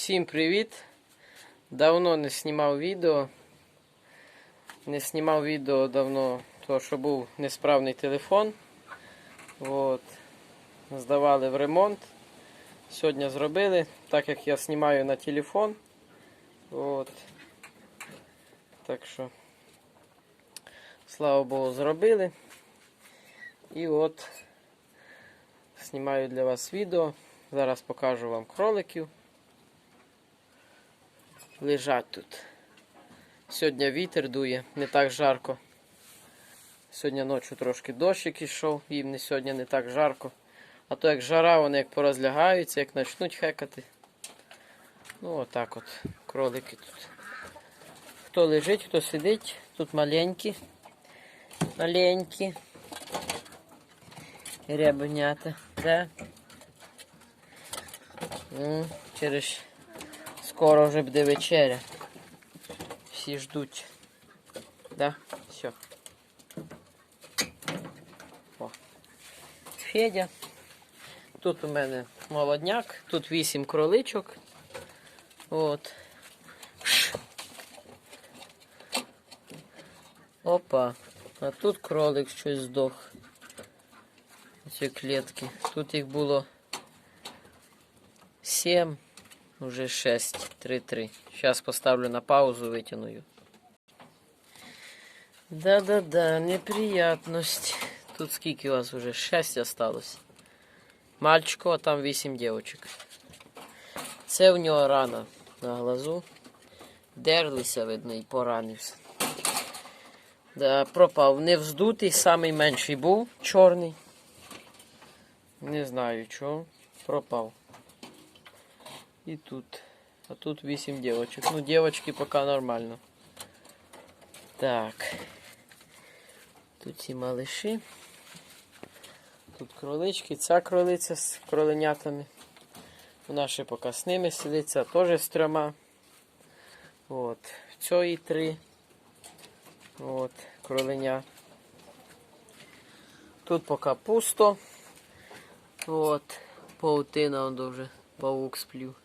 Всім привіт! Давно не знімав відео. Не знімав відео давно, тому що був несправний телефон. От. Здавали в ремонт. Сьогодні зробили, так як я знімаю на телефон. От. Так що, слава Богу, зробили. І от знімаю для вас відео. Зараз покажу вам кроликів. Лежать тут. Сьогодні вітер дує, не так жарко. Сьогодні ночі трошки дощик ішов, їм не сьогодні не так жарко. А то як жара, вони як порозлягаються, як почнуть хекати. Ну отак от, кролики тут. Хто лежить, хто сидить, тут маленькі. Маленькі. Рябенята. Да? Ну, через скоро вже буде вечеря. Всі ждуть. Да? Все. О. Федя. Тут у мене молодняк, тут вісім кроличок. От. Опа. А тут кролик щось здох. Ці клітки. Тут їх було 7, уже 6, 3-3. Сейчас поставлю на паузу, витягну. Да-да-да, неприятность. Тут скільки у вас уже? 6 осталось. Мальчику, а там 8 дівчинок. Це в нього рана на глазу. Дерлися, видно, і поранився. Да, пропав. Не вздутий, самий менший був, чорний. Не знаю чого. Пропав. І тут. А тут 8 девочек. Ну, девочки пока нормально. Так. Тут ці малиші. Тут кролички. Ця кролиця з кроленятами. Вона ще поки з ними сидиться, теж з трьома. От. Цієї три. От, кроленя. Тут поки пусто. От. Паутина он дуже паук сплів.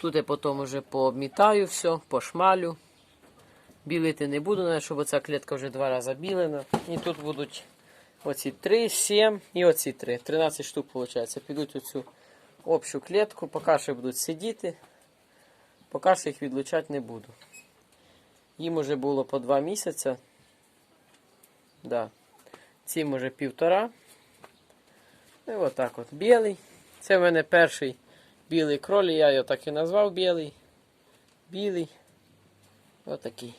Тут я потім вже пообмітаю все, пошмалю. Білити не буду, навіть, щоб оця клітка вже два рази білена. І тут будуть оці 3, 7 і оці 3. 13 штук, виходить. Підуть у цю общу клітку, поки що будуть сидіти. Поки що їх відлучати не буду. Їм вже було по 2 місяці. Да. Цим уже півтора. І отак от білий. Це в мене перший білий кролі, я його так і назвав білий. Білий. Отакий.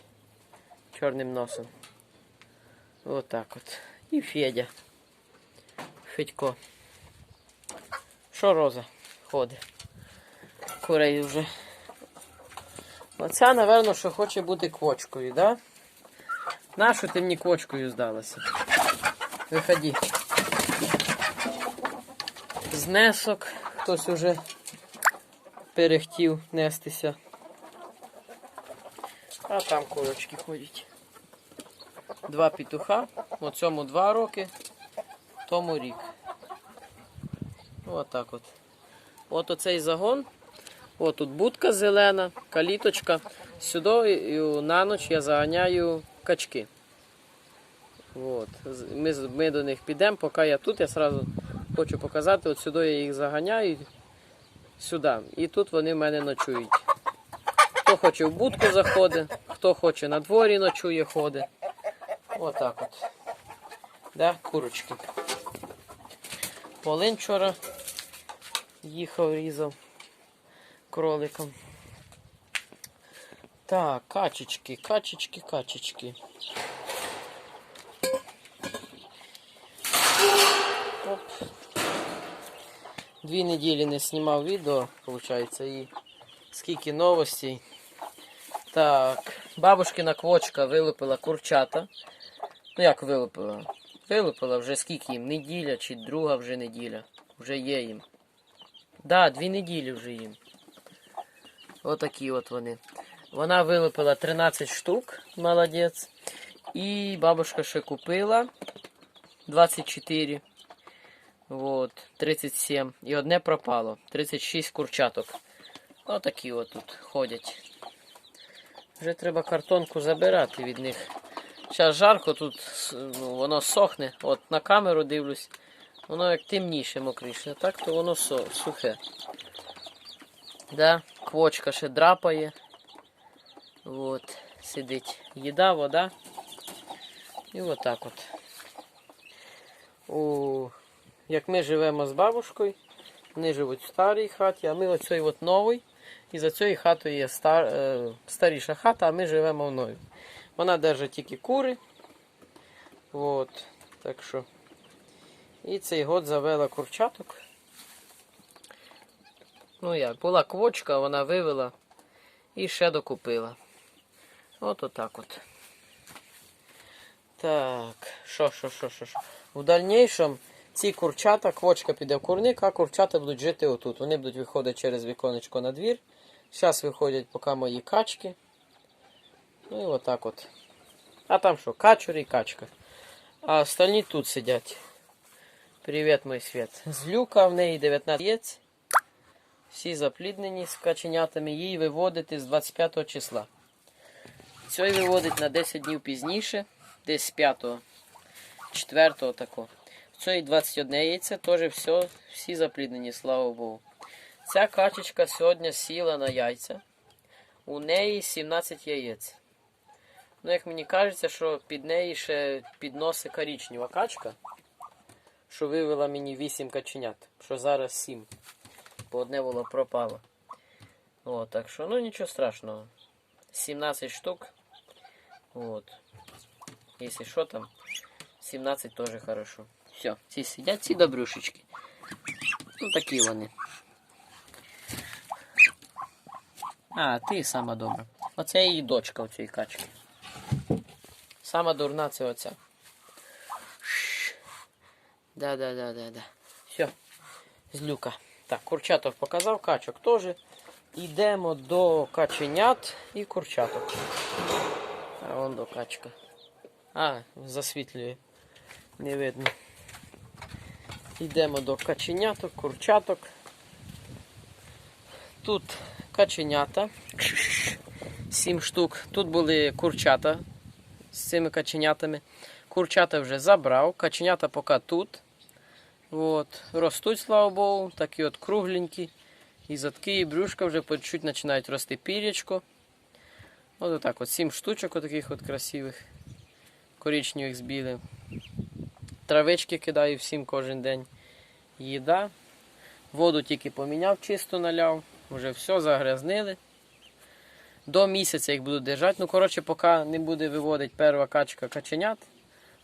Чорним носом. Отак от. І Федя. Федько. Що роза ходить? Курей вже. Оця, напевно, що хоче бути квочкою, да? Нашу ти мені квочкою здалася. Виходи. Знесок. Хтось уже перехтів нестися. А там курочки ходять. Два петуха. У цьому два роки, тому рік. Отак от. От оцей загон. От тут будка зелена, каліточка. Сюди на ніч я заганяю качки. От. Ми, ми до них підемо, поки я тут, я одразу хочу показати, от сюди я їх заганяю, сюди. І тут вони в мене ночують. Хто хоче в будку заходить, хто хоче на дворі ночує, ходить. Отак от. Да, курочки. Полин вчора їхав, різав кроликом. Так, качечки, качечки, качечки. Оп. Дві неділі не знімав відео, виходить, і скільки новостей. Так, бабушкина квочка вилупила курчата. Ну як вилупила? Вилупила вже скільки їм? Неділя чи друга вже неділя. Вже є їм. Да, дві неділі вже їм. Отакі от вони. Вона вилупила 13 штук, молодець. І бабушка ще купила 24. Вот, 37. І одне пропало. 36 курчаток. Отакі от тут ходять. Вже треба картонку забирати від них. Зараз жарко тут ну, воно сохне. От на камеру дивлюсь. Воно як темніше, мокріше. Так то воно сухе. Да, квочка ще драпає. От, сидить. Їда, вода. І отак от. У, як ми живемо з бабушкою, вони живуть в старій хаті, а ми оцей от новий. І за цією хатою є стар, е, старіша хата, а ми живемо в новій. Вона держить тільки кури. От, так що. І цей год завела курчаток. Ну як, була квочка, вона вивела і ще докупила. От отак от. Так, що, що, що, що, що. В дальнішому ці курчата, квочка піде в курник, а курчата будуть жити отут. Вони будуть виходити через віконечко на двір. Зараз виходять поки мої качки. Ну і отак от. А там що, качур і качка. А остальні тут сидять. Привіт, мій світ. Злюка, в неї 19 яєць. Всі запліднені з каченятами. Її виводити з 25 числа. Цей виводить на 10 днів пізніше, десь з 5 4 тако. В цій 21 яйця теж все, всі запліднені, слава Богу. Ця качечка сьогодні сіла на яйця. У неї 17 яєць. Ну, як мені кажеться, що під неї ще підносить коричнева качка, що вивела мені 8 каченят, що зараз 7. Бо одне було пропало. О, так що, ну нічого страшного. 17 штук. Вот. Если что там, 17 тоже хорошо. Все, ці сидять, ці добрюшечки. Ну такі вони. А, ти сама добра. Оце її дочка у цієї качки. Сама дурна це оця. Да, да, да, да, да. Все. Злюка. Так, курчаток показав, качок теж. Йдемо до каченят і курчаток. А вон до качка. А, засвітлює. Не видно. Йдемо до каченяток, курчаток. Тут каченята. Сім штук. Тут були курчата з цими каченятами. Курчата вже забрав, каченята поки тут. От. Ростуть, слава Богу, такі от кругленькі. І задки, і брюшка вже по чуть починають рости пірячко. От отак от сім штучок таких от красивих, коричневих з білим. Травички кидаю всім кожен день. Їда. Воду тільки поміняв, чисто наляв. Вже все загрязнили. До місяця їх буду держати. Ну, коротше, поки не буде виводити перша качка каченят,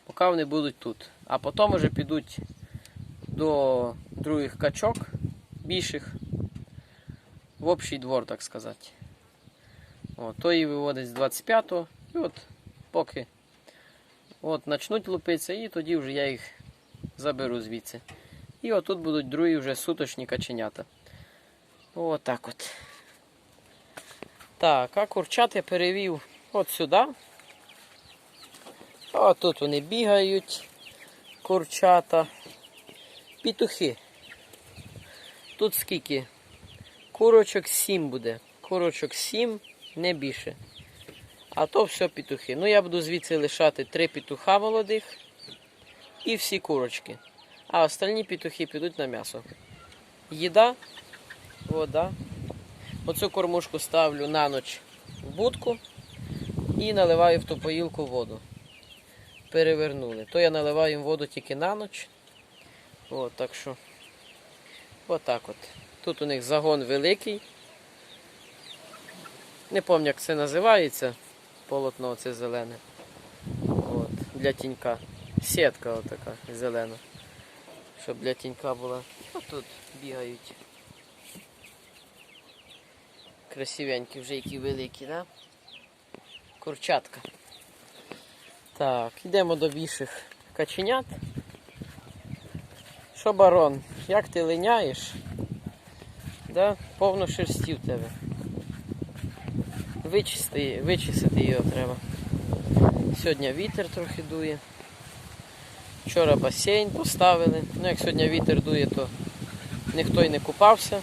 поки вони будуть тут. А потім вже підуть до других качок більших в общий двор, так сказати. О, то її виводить з 25-го. І от поки от почнуть лупитися, і тоді вже я їх заберу звідси. І отут будуть другі вже суточні каченята. Отак от. Так, а курчат я перевів от сюди. А тут вони бігають, курчата. Петухи. Тут скільки? Курочок 7 буде. Курочок 7, не більше. А то все петухи. Ну я буду звідси лишати три петуха молодих і всі курочки. А остальні петухи підуть на м'ясо. Їда, вода. Оцю кормушку ставлю на ніч в будку і наливаю в ту поїлку воду. Перевернули. То я наливаю їм воду тільки на ніч. От, так що. Отак от. Тут у них загон великий. Не пам'ятаю, як це називається. Полотно це зелене. От, для тінька. Сітка отака зелена. Щоб для тінька була. А тут бігають. Красивенькі вже які великі, да? Курчатка. Так, йдемо до більших каченят. Що, барон, як ти линяєш? Да? Повно шерсті в тебе. Вичисти, вичистити його треба. Сьогодні вітер трохи дує. Вчора басейн поставили. Ну як сьогодні вітер дує, то ніхто й не купався.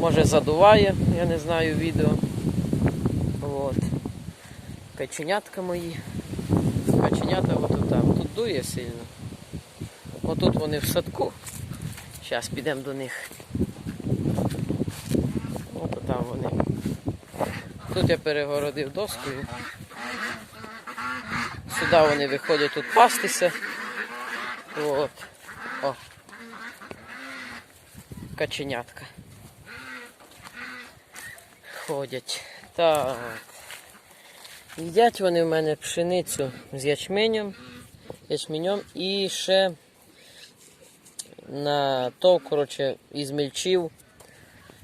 Може задуває, я не знаю відео. От. Каченятка мої. Каченята отут там. Тут дує сильно. Отут вони в садку. Зараз підемо до них. От там вони. Тут я перегородив доскою. Сюди вони виходять тут пастися. От. О. Каченятка. Ходять. Так. Їдять вони в мене пшеницю з ячменем, ячменем і ще на то, коротше, ізмельчив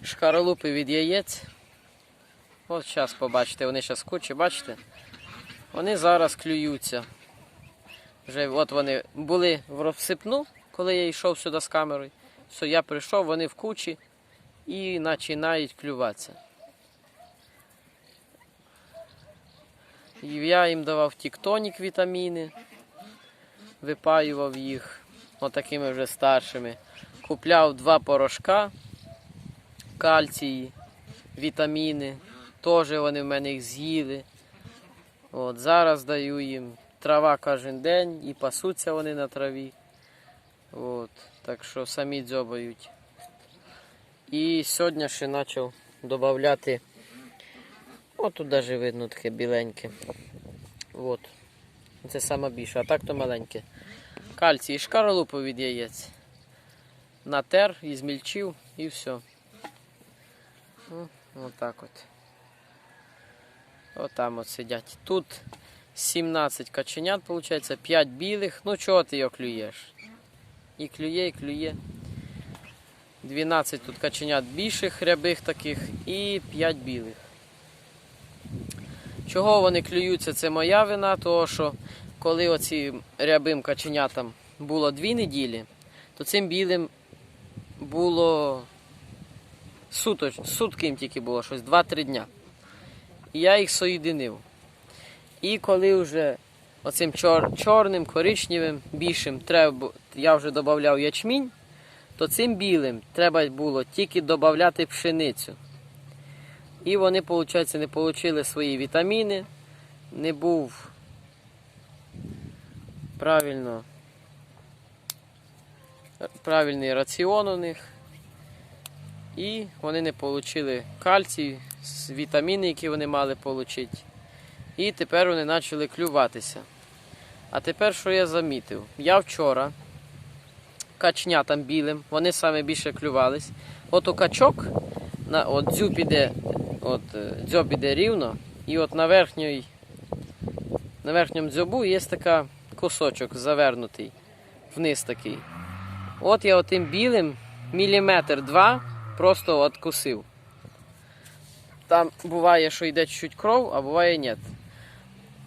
шкаралупи від яєць. От зараз побачите, вони зараз кучі, бачите? Вони зараз клюються. Вже от вони були в розсипну, коли я йшов сюди з камерою. Все, я прийшов, вони в кучі і починають клюватися. І Я їм давав тіктонік вітаміни, випаював їх отакими вже старшими. Купляв два порошка, кальції, вітаміни. Теж вони в мене їх з'їли. От, зараз даю їм трава кожен день і пасуться вони на траві. От, так що самі дзьобають. І сьогодні ще почав додати. От тут навіть видно таке біленьке. От. Це саме більше, а так то маленьке. Кальцій і шкаралупу від яєць. Натер, і змільчив і все. Отак от. Отам от сидять. Тут 17 каченят, виходить, 5 білих. Ну чого ти його клюєш? І клює, і клює. 12 тут каченят більших рябих таких і 5 білих. Чого вони клюються, це моя вина, того що коли оці рябим каченятам було 2 неділі, то цим білим було сутки їм тільки було щось 2-3 дня. І я їх соєдинив. І коли вже оцим чор, чорним, коричневим, більшим треба, я вже додавав ячмінь, то цим білим треба було тільки додати пшеницю. І вони, виходить, не отримали свої вітаміни, не був правильно, правильний раціон у них. І вони не отримали кальцій, з- вітаміни, які вони мали отримати. І тепер вони почали клюватися. А тепер що я замітив? Я вчора качнятам білим, вони саме більше клювались. От у качок, на, от дзюб іде, от е, дзьоб іде рівно, і от на верхній, на верхньому дзьобу є така кусочок завернутий, вниз такий. От я отим білим міліметр два просто откусив. Там буває, що йде чуть-чуть кров, а буває ні.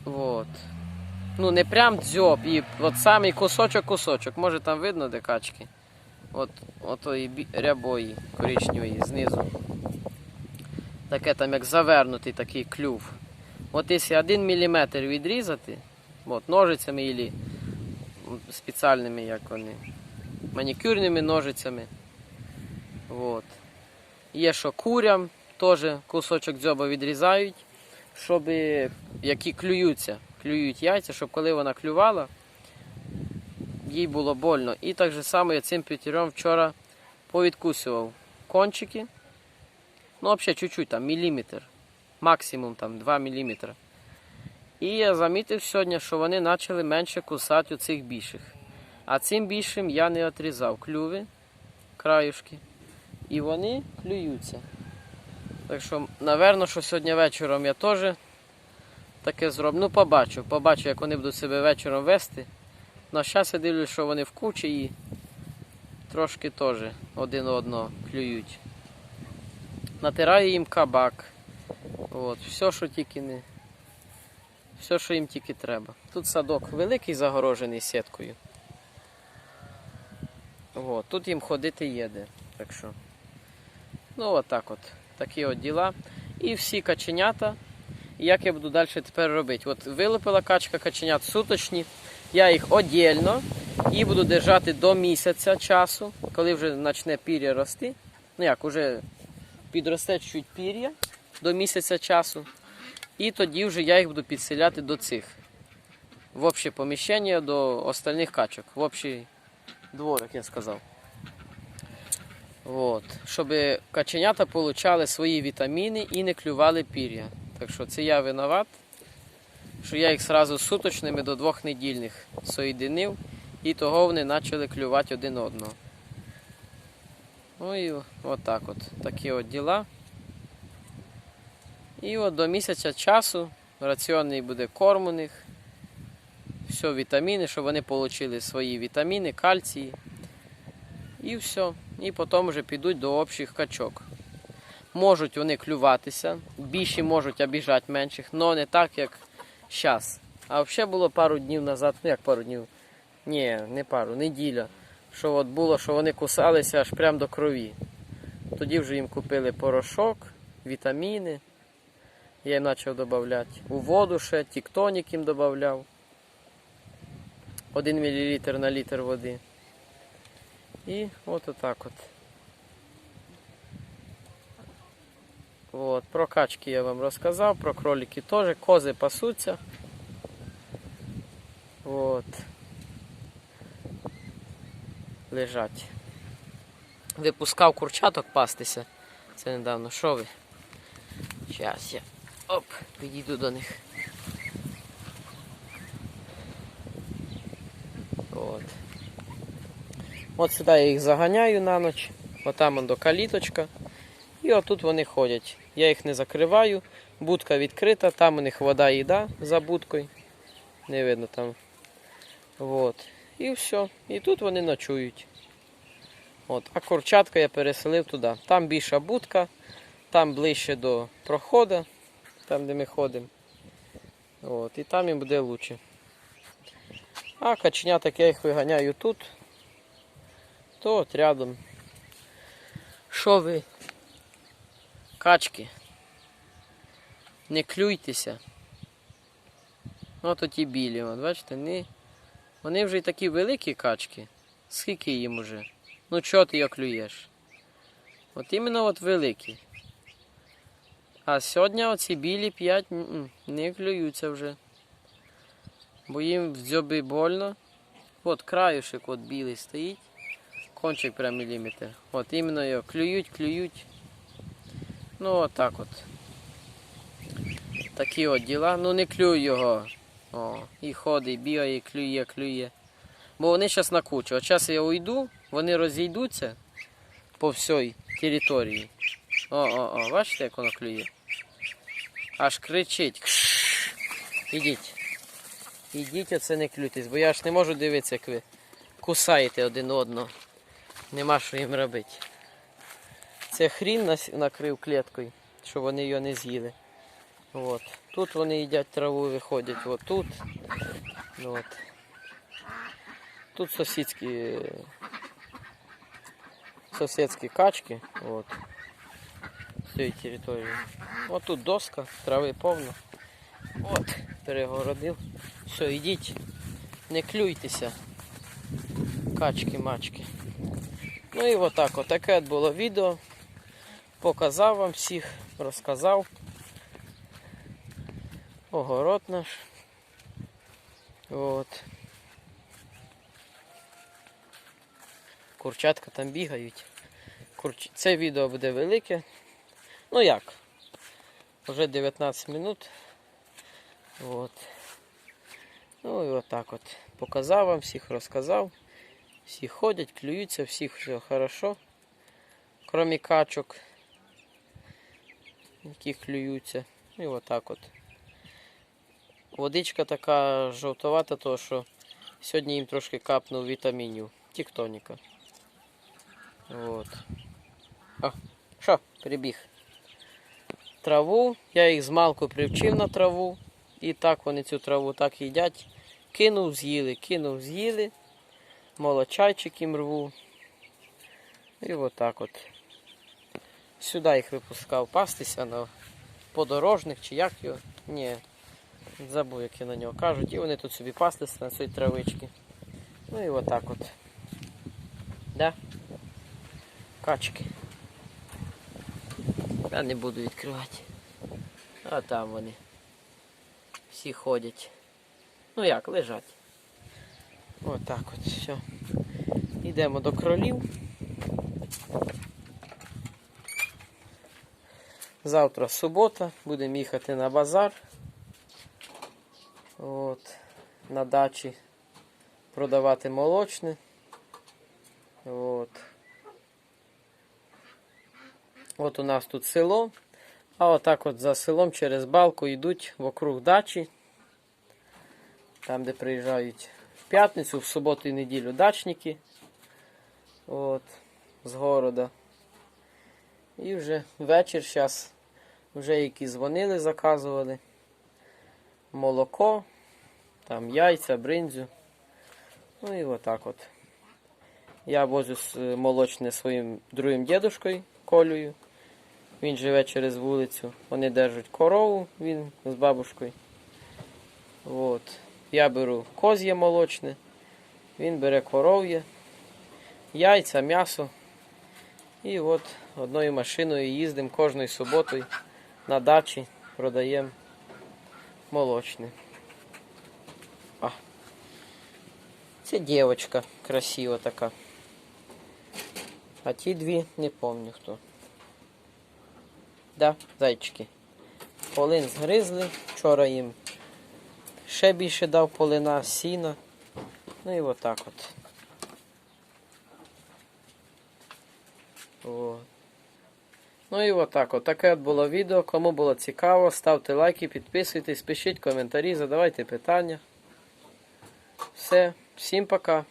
Вот. Ну, не прям дзьоб, і от самий кусочок-кусочок. Може там видно де качки. От, отої рябої коричневої знизу. Таке там як завернутий такий клюв. От якщо 1 мм відрізати, от, ножицями і спеціальними, як вони, манікюрними ножицями. От. Є що курям, теж кусочок дзьоба відрізають, щоб які клюються, клюють яйця, щоб коли вона клювала, їй було больно. І так само я цим п'ятіром вчора повідкусував кончики. Ну, взагалі, чуть-чуть, там, міліметр. Максимум там 2 мм. І я замітив сьогодні, що вони почали менше кусати у цих більших. А цим більшим я не отрізав клюви, краюшки. І вони клюються. Так що, напевно, що сьогодні вечором я теж таке зроблю. Ну, побачу, побачу, як вони будуть себе вечором вести. Ну, зараз я дивлюсь, що вони в кучі і трошки теж один одного клюють. Натираю їм кабак. От, все, що тільки не. Все, що їм тільки треба. Тут садок великий загорожений сіткою. От, тут їм ходити є де. Так що. Ну, от так от. Такі от діла. І всі каченята. Як я буду далі тепер робити? От вилупила качка каченят суточні. Я їх одільно і буду держати до місяця часу, коли вже почне пір'я рости. Ну як, уже підросте чуть пір'я до місяця часу. І тоді вже я їх буду підселяти до цих. В обще поміщення до остальних качок. В общий дворик, я сказав. От. Щоб каченята отримали свої вітаміни і не клювали пір'я. Так що це я винуват, що я їх сразу суточними до двох недільних соєдинив, і того вони почали клювати один одного. Ну і от от. Такі от діла. І от до місяця часу раціонний буде корм у них. Все, вітаміни, щоб вони отримали свої вітаміни, кальції. І все. І потім вже підуть до общих качок. Можуть вони клюватися, більші можуть обіжати менших, але не так, як зараз. А взагалі було пару днів назад, ну як пару днів? Ні, не пару, неділя. Що от було, що вони кусалися аж прямо до крові. Тоді вже їм купили порошок, вітаміни. Я їм почав додавати. У воду ще, тіктонік їм додавав. 1 мл на літр води. І от отак от. От, про качки я вам розказав, про кролики теж, кози пасуться. От. Лежать. Випускав курчаток пастися. Це недавно. Що ви? Зараз я оп, підійду до них. От. От сюди я їх заганяю на ніч. Отам до каліточка. І отут вони ходять. Я їх не закриваю. Будка відкрита, там у них вода їда за будкою. Не видно там. От. І все. І тут вони ночують. От. А курчатка я переселив туди. Там більша будка, там ближче до проходу, там де ми ходимо. От. І там їм буде краще. А каченяток я їх виганяю тут. То от рядом. Що ви? Качки. Не клюйтеся. От оті білі, от, бачите, вони, вони вже й такі великі качки. Скільки їм уже? Ну чого ти його клюєш? От іменно от великі. А сьогодні оці білі 5 не клюються вже. Бо їм в дзьоби больно. От краюшек от білий стоїть. Кончик прям міліметр. От іменно його клюють, клюють. Ну от так от. Такі от діла. Ну не клюй його. О, і ходить, бігає, клює, клює. Бо вони зараз на кучу. От зараз я уйду, вони розійдуться по всій території. О, о, о, бачите, як воно клює? Аж кричить. Кш. Ідіть. Ідіть, оце не клюйтесь, бо я ж не можу дивитися, як ви кусаєте один одного. Нема що їм робити. Це хрін накрив кліткою, щоб вони його не з'їли. От. Тут вони їдять траву виходять. От тут. От. Тут сусідські сусідські качки. От. З цієї території. От тут доска, трави повно. От, перегородив. Все, йдіть. Не клюйтеся. Качки-мачки. Ну і отак, отаке от було відео. Показав вам всіх, розказав. Огород наш. От. Курчатка там бігають. Курч... Це відео буде велике. Ну як? Вже 19 минут. От. Ну і отак от. Показав вам всіх, розказав. Всі ходять, клюються, всіх все хорошо. Кроме качок, які клюються. І отак от. Водичка така жовтовата, то що сьогодні їм трошки капнув вітамінів. Тіктоніка. От. О, що, прибіг. Траву. Я їх з малку привчив на траву. І так вони цю траву так їдять. Кинув, з'їли, кинув, з'їли. Молочайчик їм рву. І отак от. Сюди їх випускав пастися на подорожник чи як його. Ні. Забув, як я на нього кажуть. І вони тут собі паслися на цій травичці. Ну і отак от. Да? Качки. Я не буду відкривати. А там вони. Всі ходять. Ну як, лежать. Отак от, все. Йдемо до кролів. Завтра субота, будемо їхати на базар. От, на дачі продавати молочне. От. От у нас тут село. А отак от за селом через балку йдуть вокруг дачі. Там, де приїжджають п'ятницю, в суботу і неділю дачники. От, з города. І вже вечір зараз вже які дзвонили, заказували. Молоко, там яйця, бринзю. Ну і отак от. Я возю молочне своїм другим дідушкою Колею. Він живе через вулицю. Вони держать корову, він з бабушкою. От. Я беру коз'є молочне, він бере коров'є, яйця, м'ясо. І от одною машиною їздимо кожної суботою на дачі, продаємо молочне. А. Це дівчинка красива така. А ті дві не пам'ятаю хто. Да, зайчики. Полин згризли. Вчора їм ще більше дав полина, сіна. Ну і отак от. О. Ну і отак от. Таке от було відео. Кому було цікаво, ставте лайки, підписуйтесь, пишіть коментарі, задавайте питання. Все, всім пока.